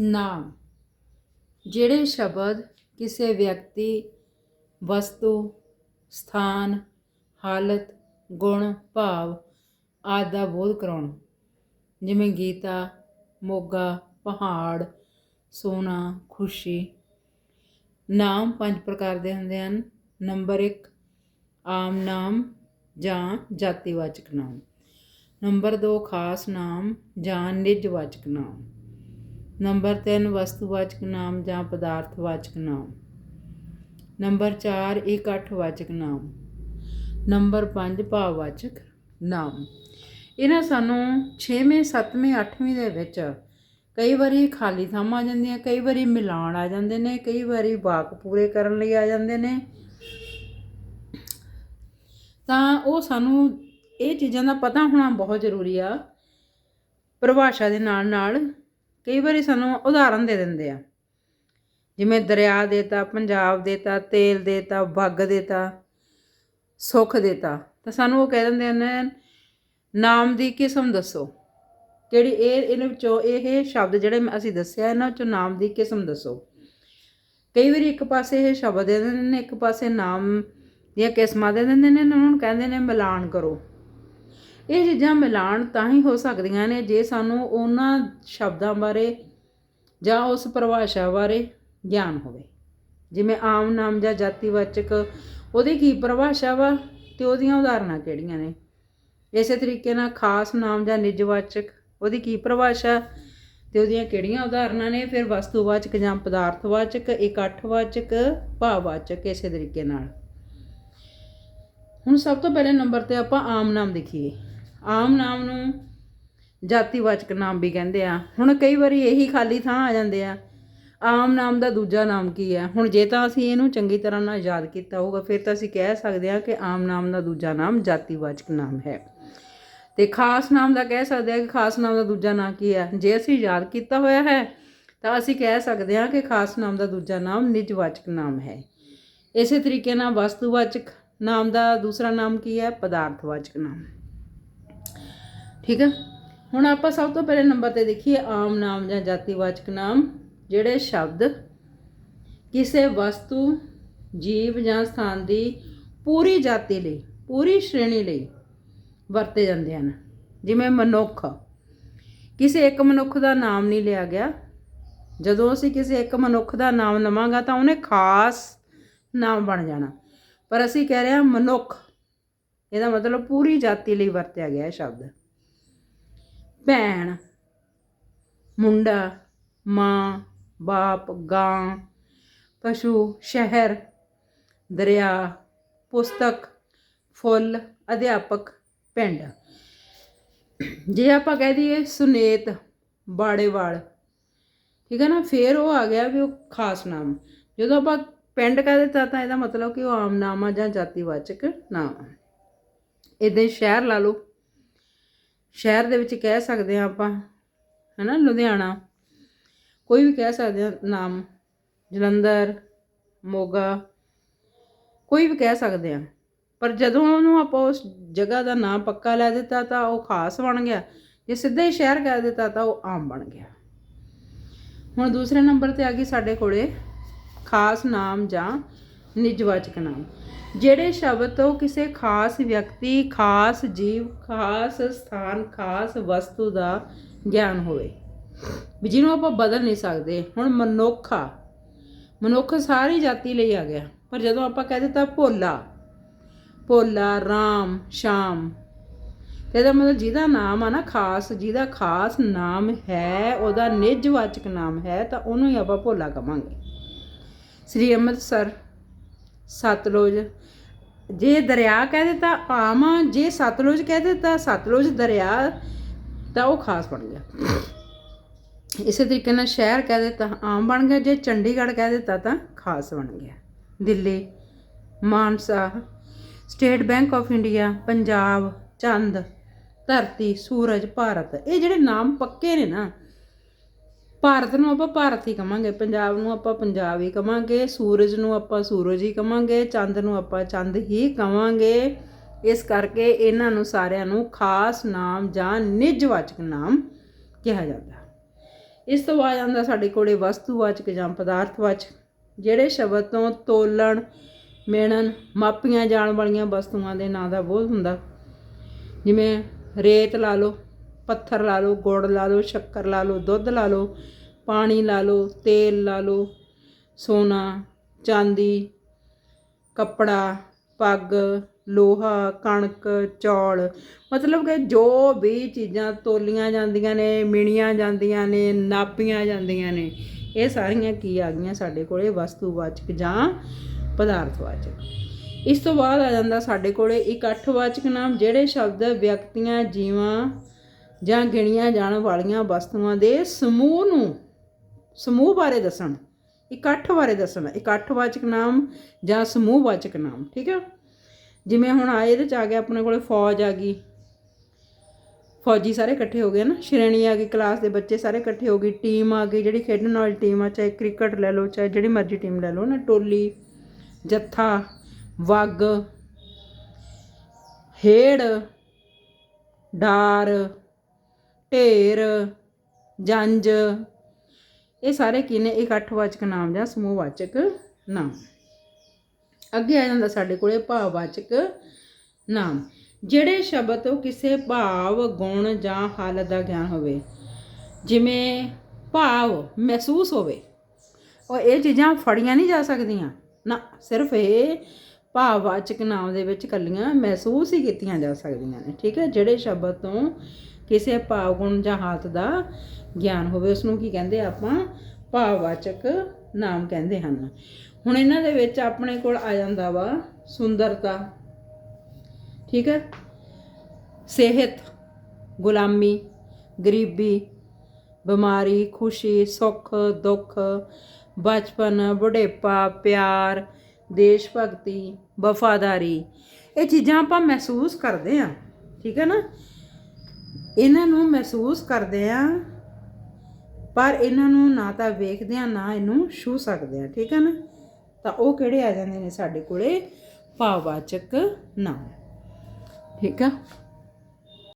ਨਾਮ ਜਿਹੜੇ ਸ਼ਬਦ ਕਿਸੇ ਵਿਅਕਤੀ, ਵਸਤੂ, ਸਥਾਨ, ਹਾਲਤ, ਗੁਣ, ਭਾਵ ਆਦਿ ਦਾ ਬੋਧ ਕਰਾਉਣ। ਜਿਵੇਂ ਗੀਤਾ, ਮੋਗਾ, ਪਹਾੜ, ਸੋਨਾ, ਖੁਸ਼ੀ। ਨਾਮ ਪੰਜ ਪ੍ਰਕਾਰ ਦੇ ਹੁੰਦੇ ਹਨ। ਨੰਬਰ 1 ਆਮ ਨਾਮ ਜਾਂ ਜਾਤੀਵਾਚਕ ਨਾਮ। ਨੰਬਰ 2 ਖਾਸ ਨਾਮ ਜਾਂ ਨਿੱਜਵਾਚਕ ਨਾਮ। ਨੰਬਰ 3 ਵਸਤੂਵਾਚਕ ਨਾਮ ਜਾਂ ਪਦਾਰਥਵਾਚਕ ਨਾਮ। ਨੰਬਰ 4 ਇਕੱਠਵਾਚਕ ਨਾਮ। ਨੰਬਰ 5 ਭਾਵਵਾਚਕ ਨਾਮ। ਇਹਨਾਂ ਸਾਨੂੰ 6ਵੇਂ 7ਵੇਂ 8ਵੇਂ ਦੇ ਵਿੱਚ ਕਈ ਵਾਰੀ ਖਾਲੀ ਥਾਂ ਆ ਜਾਂਦੀਆਂ ਕਈ ਵਾਰੀ ਮਿਲਾਣ ਆ ਜਾਂਦੇ ਨੇ, ਕਈ ਵਾਰੀ ਵਾਕ ਪੂਰੇ ਕਰਨ ਲਈ ਆ ਜਾਂਦੇ ਨੇ। ਤਾਂ ਉਹ ਸਾਨੂੰ ਇਹ ਚੀਜ਼ਾਂ ਦਾ ਪਤਾ ਹੋਣਾ ਬਹੁਤ ਜ਼ਰੂਰੀ ਆ। ਪਰਿਭਾਸ਼ਾ ਦੇ ਨਾਲ ਨਾਲ ਕਈ ਵਾਰੀ ਸਾਨੂੰ ਉਦਾਹਰਨ ਦੇ ਦਿੰਦੇ ਆ। ਜਿਵੇਂ ਦਰਿਆ ਦੇਤਾ, ਪੰਜਾਬ ਦੇਤਾ, ਤੇਲ ਦੇਤਾ ਬੱਗ ਦੇਤਾ, ਸੁੱਖ ਦੇਤਾ, ਤਾਂ ਸਾਨੂੰ ਉਹ ਕਹਿ ਦਿੰਦੇ ਨੇ ਨਾਮ ਦੀ ਕਿਸਮ ਦੱਸੋ। ਕਿਹੜੀ ਇਹ, ਇਹਨਾਂ ਵਿੱਚੋਂ ਇਹ ਸ਼ਬਦ ਜਿਹੜੇ ਅਸੀਂ ਦੱਸਿਆ, ਇਹਨਾਂ ਵਿੱਚੋਂ ਨਾਮ ਦੀ ਕਿਸਮ ਦੱਸੋ। ਕਈ ਵਾਰੀ ਇੱਕ ਪਾਸੇ ਇਹ ਸ਼ਬਦ ਦੇ ਦਿੰਦੇ ਨੇ, ਇੱਕ ਪਾਸੇ ਨਾਮ ਦੀਆਂ ਕਿਸਮਾਂ ਦੇ ਦਿੰਦੇ ਨੇ ਉਹਨਾਂ ਨੂੰ ਕਹਿੰਦੇ ਨੇ, ਮਿਲਾਨ ਕਰੋ। ਇਹ ਚੀਜ਼ਾਂ ਮਿਲਾਨ ਤਾਂ ਹੀ ਹੋ ਸਕਦੀਆਂ ਨੇ ਜੇ ਸਾਨੂੰ ਉਹਨਾਂ ਸ਼ਬਦਾਂ ਬਾਰੇ ਜਾਂ ਉਸ ਪਰਿਭਾਸ਼ਾ ਬਾਰੇ ਗਿਆਨ ਹੋਵੇ। ਜਿਵੇਂ ਆਮ ਨਾਮ ਜਾਂ ਜਾਤੀਵਾਚਕ, ਉਹਦੀ ਕੀ ਪਰਿਭਾਸ਼ਾ ਵਾ ਤੇ ਉਹਦੀਆਂ ਉਦਾਹਰਨਾਂ ਕਿਹੜੀਆਂ ਨੇ? ਇਸੇ ਤਰੀਕੇ ਨਾਲ ਖਾਸ ਨਾਮ ਜਾਂ ਨਿੱਜਵਾਚਕ, ਉਹਦੀ ਕੀ ਪਰਿਭਾਸ਼ਾ ਤੇ ਉਹਦੀਆਂ ਕਿਹੜੀਆਂ ਉਦਾਹਰਨਾਂ ਨੇ? ਫਿਰ ਵਸਤੂਵਾਚਕ ਜਾਂ ਪਦਾਰਥਵਾਚਕ, ਇਕੱਠਵਾਚਕ, ਭਾਵਵਾਚਕ, ਇਸੇ ਤਰੀਕੇ ਨਾਲ। ਹੁਣ ਸਭ ਤੋਂ ਪਹਿਲੇ ਨੰਬਰ ਤੇ ਆਪਾਂ ਆਮ ਨਾਮ ਦੇਖੀਏ। ਆਮ ਨਾਮ ਨੂੰ ਜਾਤੀਵਾਚਕ ਨਾਮ ਵੀ ਕਹਿੰਦੇ ਆ। ਹੁਣ ਕਈ ਵਾਰੀ ਇਹੀ ਖਾਲੀ ਥਾਂ ਆ ਜਾਂਦੇ ਆ। ਆਮ ਨਾਮ ਦਾ ਦੂਜਾ ਨਾਮ ਕੀ ਹੈ ਹੁਣ ਜੇ ਤਾਂ ਅਸੀਂ ਇਹਨੂੰ ਚੰਗੀ ਤਰ੍ਹਾਂ ਨਾਲ ਯਾਦ ਕੀਤਾ ਹੋਊਗਾ, ਫਿਰ ਤਾਂ ਅਸੀਂ ਕਹਿ ਸਕਦੇ ਹਾਂ ਕਿ ਆਮ ਨਾਮ ਦਾ ਦੂਜਾ ਨਾਮ ਜਾਤੀਵਾਚਕ ਨਾਮ ਹੈ। ਤੇ ਖਾਸ ਨਾਮ ਦਾ ਕਹਿ ਸਕਦੇ ਹਾਂ ਕਿ ਖਾਸ ਨਾਮ ਦਾ ਦੂਜਾ ਨਾਮ ਕੀ ਹੈ ਜੇ ਅਸੀਂ ਯਾਦ ਕੀਤਾ ਹੋਇਆ ਹੈ, ਤਾਂ ਅਸੀਂ ਕਹਿ ਸਕਦੇ ਹਾਂ ਕਿ ਖਾਸ ਨਾਮ ਦਾ ਦੂਜਾ ਨਾਮ ਨਿਜਵਾਚਕ ਨਾਮ ਹੈ। ਇਸੇ ਤਰੀਕੇ ਨਾਲ ਵਸਤੂਵਾਚਕ ਨਾਮ ਦਾ ਦੂਸਰਾ ਨਾਮ ਕੀ ਹੈ? ਪਦਾਰਥਵਾਚਕ ਨਾਮ। ਠੀਕ ਹੈ ਹੁਣ ਆਪਾਂ ਸਭ ਤੋਂ ਪਹਿਲੇ ਨੰਬਰ ਤੇ ਦੇਖੀਏ ਆਮ ਨਾਮ ਜਾਂ ਜਾਤੀਵਾਚਕ ਨਾਮ, ਜਿਹੜੇ ਸ਼ਬਦ ਕਿਸੇ ਵਸਤੂ, ਜੀਵ ਜਾਂ ਸਥਾਨ ਦੀ ਪੂਰੀ ਜਾਤੀ ਲਈ, ਪੂਰੀ ਸ਼੍ਰੇਣੀ ਲਈ ਵਰਤੇ ਜਾਂਦੇ ਹਨ। ਜਿਵੇਂ ਮਨੁੱਖ, ਕਿਸੇ ਇੱਕ ਮਨੁੱਖ ਦਾ ਨਾਮ ਨਹੀਂ ਲਿਆ ਗਿਆ। ਜਦੋਂ ਅਸੀਂ ਕਿਸੇ ਇੱਕ ਮਨੁੱਖ ਦਾ ਨਾਮ ਲਵਾਂਗਾ ਤਾਂ ਉਹਨੇ ਖਾਸ ਨਾਮ ਬਣ ਜਾਣਾ। ਪਰ ਅਸੀਂ ਕਹਿ ਰਹੇ ਹਾਂ ਮਨੁੱਖ, ਇਹਦਾ ਮਤਲਬ ਪੂਰੀ ਜਾਤੀ ਲਈ ਵਰਤਿਆ ਗਿਆ ਇਹ ਸ਼ਬਦ। ਭੈਣ, ਮੁੰਡਾ, ਮਾਂ, ਬਾਪ, ਗਾਂ, ਪਸ਼ੂ, ਸ਼ਹਿਰ, ਦਰਿਆ, ਪੁਸਤਕ, ਫੁੱਲ, ਅਧਿਆਪਕ, ਪਿੰਡ। ਜੇ ਆਪਾਂ ਕਹਿ ਦਈਏ ਸੁਨੇਤ, ਬਾੜੇਵਾਲ, ਠੀਕ ਹੈ ਨਾ, ਫੇਰ ਉਹ ਆ ਗਿਆ ਵੀ ਉਹ ਖਾਸ ਨਾਮ। ਜਦੋਂ ਆਪਾਂ ਪਿੰਡ ਕਹਿ ਦਿੱਤਾ ਤਾਂ ਇਹਦਾ ਮਤਲਬ ਕਿ ਉਹ ਆਮ ਨਾਮ ਆ ਜਾਂ ਜਾਤੀਵਾਚਕ ਨਾਮ। ਆ ਇਦਾਂ ਸ਼ਹਿਰ ਲਾ ਲਓ। ਸ਼ਹਿਰ ਦੇ ਵਿੱਚ ਕਹਿ ਸਕਦੇ ਆ ਆਪਾਂ, ਹੈਨਾ, ਲੁਧਿਆਣਾ। ਕੋਈ ਵੀ ਕਹਿ ਸਕਦੇ ਆ ਨਾਮ, ਜਲੰਧਰ, ਮੋਗਾ, ਕੋਈ ਵੀ ਕਹਿ ਸਕਦੇ ਆ ਪਰ ਜਦੋਂ ਉਹਨੂੰ ਆਪਾਂ ਉਸ ਜਗ੍ਹਾ ਦਾ ਨਾਮ ਪੱਕਾ ਲੈ ਦਿੱਤਾ ਤਾਂ ਉਹ ਖਾਸ ਬਣ ਗਿਆ। ਜੇ ਸਿੱਧਾ ਹੀ ਸ਼ਹਿਰ ਕਹਿ ਦਿੱਤਾ ਤਾਂ ਉਹ ਆਮ ਬਣ ਗਿਆ। ਹੁਣ ਦੂਸਰੇ ਨੰਬਰ ਤੇ ਆ ਗਈ ਸਾਡੇ ਕੋਲੇ ਖਾਸ ਨਾਮ ਜਾਂ ਨਿਜਵਾਚਕ ਨਾਮ। ਜਿਹੜੇ ਸ਼ਬਦ ਤੋਂ ਕਿਸੇ ਖਾਸ ਵਿਅਕਤੀ, ਖਾਸ ਜੀਵ, ਖਾਸ ਸਥਾਨ, ਖਾਸ ਵਸਤੂ ਦਾ ਗਿਆਨ ਹੋਵੇ। ਵੀ ਜਿਹਨੂੰ ਆਪਾਂ ਬਦਲ ਨਹੀਂ ਸਕਦੇ, ਹੁਣ ਮਨੁੱਖ ਆ ਮਨੁੱਖ ਸਾਰੀ ਜਾਤੀ ਲਈ ਆ ਗਿਆ। ਪਰ ਜਦੋਂ ਆਪਾਂ ਕਹਿ ਦਿੱਤਾ ਭੋਲਾ ਭੋਲਾ, ਰਾਮ, ਸ਼ਾਮ, ਤੇ ਇਹਦਾ ਮਤਲਬ ਜਿਹਦਾ ਨਾਮ ਆ ਨਾ ਖਾਸ, ਜਿਹਦਾ ਖਾਸ ਨਾਮ ਹੈ, ਉਹਦਾ ਨਿਜਵਾਚਕ ਨਾਮ ਹੈ, ਤਾਂ ਉਹਨੂੰ ਹੀ ਆਪਾਂ ਭੋਲਾ ਕਵਾਂਗੇ। ਸ੍ਰੀ ਅੰਮ੍ਰਿਤਸਰ ਸਤਲੁਜ। ਜੇ ਦਰਿਆ ਕਹਿ ਦਿੱਤਾ, ਆਮ ਆ, ਜੇ ਸਤਲੁਜ ਕਹਿ ਦਿੱਤਾ, ਸਤਲੁਜ ਦਰਿਆ, ਤਾਂ ਉਹ ਖਾਸ ਬਣ ਗਿਆ। ਇਸੇ ਤਰੀਕੇ ਨਾਲ ਸ਼ਹਿਰ ਕਹਿ ਦਿੱਤਾ, ਆਮ ਬਣ ਗਿਆ, ਜੇ ਚੰਡੀਗੜ੍ਹ ਕਹਿ ਦਿੱਤਾ, ਤਾਂ ਖਾਸ ਬਣ ਗਿਆ। Delhi, Mansa, state bank of India, Punjab, ਚੰਦ, ਧਰਤੀ, ਸੂਰਜ, ਭਾਰਤ, ਇਹ ਜਿਹੜੇ ਨਾਮ ਪੱਕੇ ਨੇ ਨਾ ਭਾਰਤ ਨੂੰ ਆਪਾਂ ਭਾਰਤ ਹੀ ਕਵਾਂਗੇ, ਪੰਜਾਬ ਨੂੰ ਆਪਾਂ ਪੰਜਾਬ ਹੀ ਕਵਾਂਗੇ, ਸੂਰਜ ਨੂੰ ਆਪਾਂ ਸੂਰਜ ਹੀ ਕਵਾਂਗੇ, ਚੰਦ ਨੂੰ ਆਪਾਂ ਚੰਦ ਹੀ ਕਵਾਂਗੇ। ਇਸ ਕਰਕੇ ਇਹਨਾਂ ਨੂੰ ਸਾਰਿਆਂ ਨੂੰ ਖਾਸ ਨਾਮ ਜਾਂ ਨਿਜਵਾਚਕ ਨਾਮ ਕਿਹਾ ਜਾਂਦਾ। ਇਸ ਤੋਂ ਬਾਅਦ ਆਉਂਦਾ ਸਾਡੇ ਕੋਲੇ ਵਸਤੂਵਾਚਕ ਜਾਂ ਪਦਾਰਥਵਾਚਕ ਜਿਹੜੇ ਸ਼ਬਦ ਤੋਂ ਤੋਲਣ, ਮੇਣਨ, ਮਾਪੀਆਂ ਜਾਣ ਵਾਲੀਆਂ ਵਸਤੂਆਂ ਦੇ ਨਾਂ ਦਾ ਬੋਧ ਹੁੰਦਾ। ਜਿਵੇਂ ਰੇਤ ਲਾ ਲਓ ਪੱਥਰ ਲਾ ਲਓ, ਗੁੜ ਲਾ ਲਓ, ਸ਼ੱਕਰ ਲਾ ਲਓ, ਦੁੱਧ ਲਾ ਲਓ, ਪਾਣੀ ਲਾ ਲਓ, ਤੇਲ ਲਾ ਲਓ, ਸੋਨਾ, ਚਾਂਦੀ, ਕੱਪੜਾ, ਪੱਗ, ਲੋਹਾ, ਕਣਕ, ਚੌਲ। ਮਤਲਬ ਕਿ ਜੋ ਵੀ ਚੀਜ਼ਾਂ ਤੋਲੀਆਂ ਜਾਂਦੀਆਂ ਨੇ, ਮਿਣੀਆਂ ਜਾਂਦੀਆਂ ਨੇ, ਨਾਪੀਆਂ ਜਾਂਦੀਆਂ ਨੇ, ਇਹ ਸਾਰੀਆਂ ਕੀ ਆ ਗਈਆਂ ਸਾਡੇ ਕੋਲੇ? ਵਸਤੂਵਾਚਕ ਜਾਂ ਪਦਾਰਥਵਾਚਕ। ਇਸ ਤੋਂ ਬਾਅਦ ਆ ਜਾਂਦਾ ਸਾਡੇ ਕੋਲੇ ਇਕੱਠਵਾਚਕ ਨਾਮ, ਜਿਹੜੇ ਸ਼ਬਦ ਵਿਅਕਤੀਆਂ, ਜੀਵਾਂ ਜਾਂ ਗਿਣੀਆਂ ਜਾਣ ਵਾਲੀਆਂ ਵਸਤੂਆਂ ਦੇ ਸਮੂਹ ਨੂੰ, ਸਮੂਹ ਬਾਰੇ ਦੱਸਣ। ਇਕੱਠ ਬਾਰੇ ਦੱਸਣਾ। ਇਕੱਠਵਾਚਕ ਨਾਮ ਜਾਂ ਸਮੂਹਵਾਚਕ ਨਾਮ, ਠੀਕ ਹੈ? ਜਿਵੇਂ ਹੁਣ ਆ ਇਹਦੇ ਚ ਆ ਗਿਆ, ਆਪਣੇ ਕੋਲੇ ਫੌਜ ਆ ਗਈ। ਫੌਜੀ ਸਾਰੇ ਇਕੱਠੇ ਹੋ ਗਏ ਨਾ। ਸ਼੍ਰੇਣੀ ਆ ਗਈ ਕਲਾਸ ਦੇ ਬੱਚੇ ਸਾਰੇ ਇਕੱਠੇ ਹੋ ਗਈ ਟੀਮ ਆ ਗਈ, ਜਿਹੜੀ ਖੇਡਣ ਵਾਲੀ ਟੀਮ ਆ, ਚਾਹੇ ਕ੍ਰਿਕਟ ਲੈ ਲਓ, ਚਾਹੇ ਜਿਹੜੀ ਮਰਜ਼ੀ ਟੀਮ ਲੈ ਲਓ ਨਾ। ਟੋਲੀ, ਜੱਥਾ, ਵਗ, ਹੇੜ, ਡਾਰ ਢੇਰ, ਜੰਜ, ਇਹ ਸਾਰੇ ਕੀ ਨੇ? ਇਕੱਠਵਾਚਕ ਨਾਮ ਜਾਂ ਸਮੂਹਵਾਚਕ ਨਾਮ। ਅੱਗੇ ਆ ਜਾਂਦਾ ਸਾਡੇ ਕੋਲੇ ਭਾਵਵਾਚਕ ਨਾਮ। ਜਿਹੜੇ ਸ਼ਬਦ ਤੋਂ ਕਿਸੇ ਭਾਵ, ਗੁਣ ਜਾਂ ਹਾਲਤ ਦਾ ਗਿਆਨ ਹੋਵੇ, ਜਿਵੇਂ ਭਾਵ ਮਹਿਸੂਸ ਹੋਵੇ, ਉਹ ਇਹ ਚੀਜ਼ਾਂ ਫੜੀਆਂ ਨਹੀਂ ਜਾ ਸਕਦੀਆਂ। ਨਾ, ਸਿਰਫ ਇਹ ਭਾਵਵਾਚਕ ਨਾਮ ਦੇ ਵਿੱਚ ਕੱਲੀਆਂ ਮਹਿਸੂਸ ਹੀ ਕੀਤੀਆਂ ਜਾ ਸਕਦੀਆਂ ਨੇ, ਠੀਕ ਹੈ? ਜਿਹੜੇ ਸ਼ਬਦ ਤੋਂ ਕਿਸੇ ਭਾਵ ਗੁਣ ਜਾਂ ਹਾਲਤ ਦਾ ਗਿਆਨ ਹੋਵੇ ਉਸ ਨੂੰ ਕੀ ਕਹਿੰਦੇ ਆਪਾਂ? ਭਾਵਵਾਚਕ ਨਾਮ ਕਹਿੰਦੇ ਹਨ। ਹੁਣ ਇਹਨਾਂ ਦੇ ਵਿੱਚ ਆਪਣੇ ਕੋਲ ਆ ਜਾਂਦਾ ਵਾ ਸੁੰਦਰਤਾ। ਠੀਕ ਹੈ? ਸਿਹਤ, ਗੁਲਾਮੀ, ਗਰੀਬੀ, ਬਿਮਾਰੀ, ਖੁਸ਼ੀ, ਸੁੱਖ, ਦੁੱਖ, ਬਚਪਨ, ਬੁਢੇਪਾ, ਪਿਆਰ, ਦੇਸ਼ ਭਗਤੀ, ਵਫਾਦਾਰੀ। ਇਹ ਚੀਜ਼ਾਂ ਆਪਾਂ ਮਹਿਸੂਸ ਕਰਦੇ ਆ ਠੀਕ ਹੈ ਨਾ? ਇਹਨਾਂ ਨੂੰ ਮਹਿਸੂਸ ਕਰਦੇ ਆ, ਪਰ ਇਹਨਾਂ ਨੂੰ ਨਾ ਤਾਂ ਵੇਖਦੇ ਆ, ਨਾ ਇਹਨੂੰ ਛੂ ਸਕਦੇ ਆ, ਠੀਕ ਹੈ ਨਾ? ਤਾਂ ਉਹ ਕਿਹੜੇ ਆ ਜਾਂਦੇ ਨੇ ਸਾਡੇ ਕੋਲੇ? ਭਾਵਵਾਚਕ ਨਾਮ। ਠੀਕ ਆ?